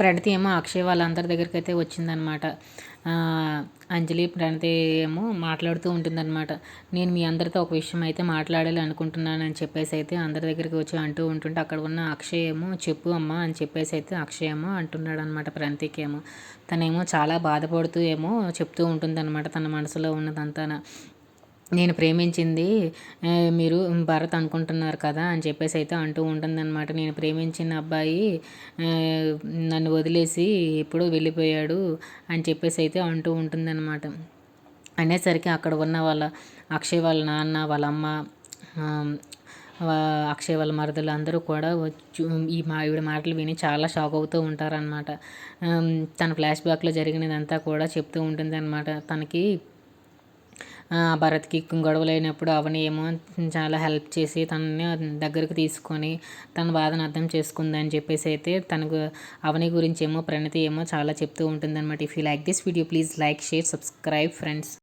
ప్రణతి ఏమో అక్షయ్ వాళ్ళందరి దగ్గరికి అయితే వచ్చిందనమాట అంజలి ప్రణతి ఏమో మాట్లాడుతూ ఉంటుందన్నమాట. నేను మీ అందరితో ఒక విషయం అయితే మాట్లాడాలి అనుకుంటున్నాను అని చెప్పేసి అయితే అందరి దగ్గరికి వచ్చి అంటూ ఉంటుంటే అక్కడ ఉన్న అక్షయ్ ఏమో చెప్పు అమ్మ అని చెప్పేసి అయితే అక్షయ్ ఏమో అంటున్నాడు అనమాట ప్రణతికి ఏమో. తనేమో చాలా బాధపడుతూ ఏమో చెప్తూ ఉంటుందన్నమాట తన మనసులో ఉన్నదంతా నేను ప్రేమించింది మీరు భరత్ అనుకుంటున్నారు కదా అని చెప్పేసి అయితే అంటూ ఉంటుందన్నమాట. నేను ప్రేమించిన అబ్బాయి నన్ను వదిలేసి ఎప్పుడో వెళ్ళిపోయాడు అని చెప్పేసి అయితే అంటూ ఉంటుందన్నమాట. అనేసరికి అక్కడ ఉన్న వాళ్ళ అక్షయ్ వాళ్ళ నాన్న వాళ్ళ అమ్మ అక్షయ్ వాళ్ళ మరదలు అందరూ కూడా ఈ మా ఈవిడ మాటలు విని చాలా షాక్ అవుతూ ఉంటారనమాట తన ఫ్లాష్ బ్యాక్లో జరిగినదంతా కూడా చెప్తూ ఉంటుంది అనమాట తనకి భరత్కి గొడవలు అయినప్పుడు అవని ఏమో చాలా హెల్ప్ చేసి తనని దగ్గరకు తీసుకొని తన బాధను అర్థం చేసుకుందని చెప్పేసి అయితే తనకు అవని గురించి ఏమో ప్రణతి ఏమో చాలా చెప్తూ ఉంటుందన్నమాట. If you like this video please like share subscribe friends